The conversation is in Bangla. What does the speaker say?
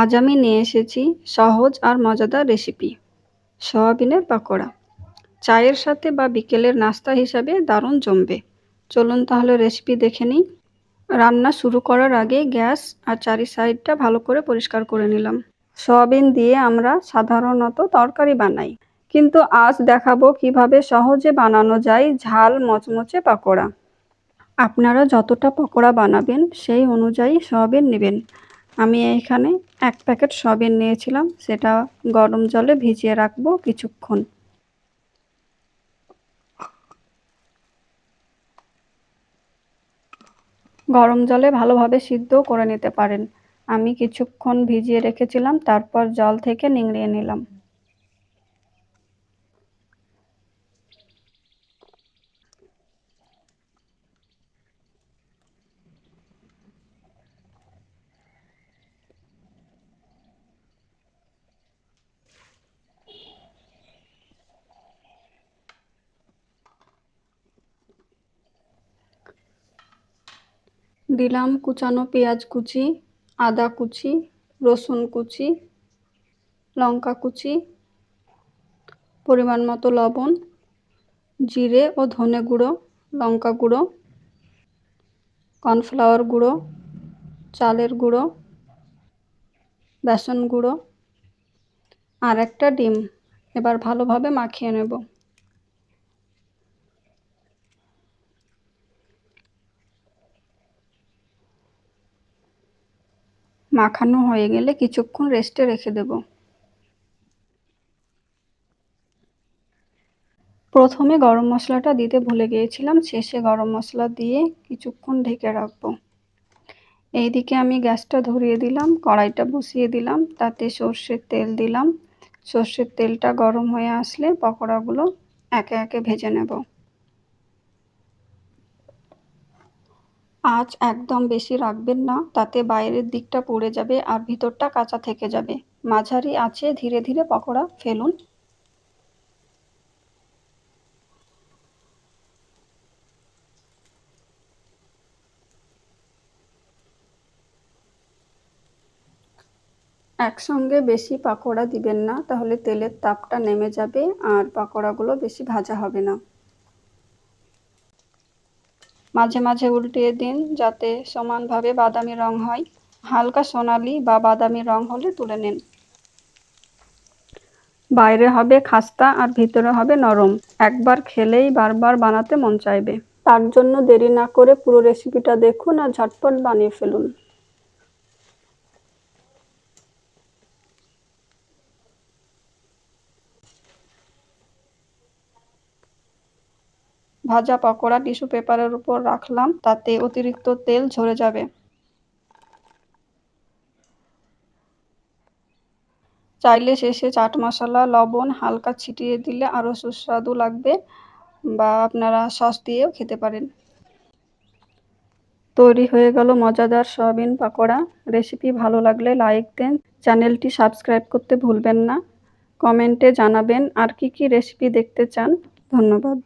আজ আমি নিয়ে এসেছি সহজ আর মজাদার রেসিপি সয়াবিনের পকোড়া। চায়ের সাথে বা বিকেলের নাস্তা হিসাবে দারুণ জমবে। চলুন তাহলে রেসিপি দেখে নিই। রান্না শুরু করার আগে গ্যাস আর চারি সাইডটা ভালো করে পরিষ্কার করে নিলাম। সয়াবিন দিয়ে আমরা সাধারণত তরকারি বানাই, কিন্তু আজ দেখাবো কীভাবে সহজে বানানো যায় ঝাল মচমচে পকোড়া। আপনারা যতটা পকোড়া বানাবেন সেই অনুযায়ী সয়াবিন নেবেন। আমি এইখানে এক প্যাকেট সবিন নিয়েছিলাম, সেটা গরম জলে ভিজিয়ে রাখব কিছুক্ষণ। গরম জলে ভালোভাবে সিদ্ধ করে নিতে পারেন। আমি কিছুক্ষণ ভিজিয়ে রেখেছিলাম, তারপর জল থেকে নিংড়িয়ে নিলাম। দিলাম কুচানো পেঁয়াজ কুচি, আদা কুচি, রসুন কুচি, লঙ্কা কুচি, পরিমাণ মতো লবণ, জিরে ও ধনে গুঁড়ো, লঙ্কা গুঁড়ো, কর্নফ্লাওয়ার গুঁড়ো, চালের গুঁড়ো, বেসন গুঁড়ো, আর একটা ডিম। এবার ভালোভাবে মাখিয়ে নেব। মাখানো হয়ে গেলে কিছুক্ষণ রেস্টে রেখে দেব। প্রথমে গরম মশলাটা দিতে ভুলে গিয়েছিলাম, শেষে গরম মশলা দিয়ে কিছুক্ষণ ঢেকে রাখব। এইদিকে আমি গ্যাসটা ধরিয়ে দিলাম, কড়াইটা বসিয়ে দিলাম, তাতে সর্ষের তেল দিলাম। সর্ষের তেলটা গরম হয়ে আসলে পকোড়াগুলো একে একে ভেজে নেব। আঁচ একদম বেশি রাখবেন না, তাতে বাইরের দিকটা পুড়ে যাবে আর ভিতরটা কাঁচা থেকে যাবে। মাঝারি আঁচে ধীরে ধীরে পকোড়া ফেলুন। একসঙ্গে বেশি পাকোড়া দিবেন না, তাহলে তেলের তাপটা নেমে যাবে আর পাকোড়াগুলো বেশি ভাজা হবে না। মাঝে মাঝে উল্টিয়ে দিন যাতে সমানভাবে বাদামি রং হয়। হালকা সোনালি বা বাদামি রং হলে তুলে নিন। বাইরে হবে খাস্তা আর ভিতরে হবে নরম। একবার খেলেই বারবার বানাতে মন চাইবে। তার জন্য দেরি না করে পুরো রেসিপিটা দেখুন আর ঝটপট বানিয়ে ফেলুন। ভাজা পকোড়া টিস্যু পেপারের উপর রাখলাম, তাতে অতিরিক্ত তেল ঝরে যাবে। চাইলে শেষে চাট মশলা, লবণ হালকা ছিটিয়ে দিলে আরও সুস্বাদু লাগবে বা আপনারা সস দিয়েও খেতে পারেন। তৈরি হয়ে গেল মজাদার সয়াবিন পাকোড়া। রেসিপি ভালো লাগলে লাইক দেন। চ্যানেলটি সাবস্ক্রাইব করতে ভুলবেন না। কমেন্টে জানাবেন আর কি কি রেসিপি দেখতে চান। ধন্যবাদ।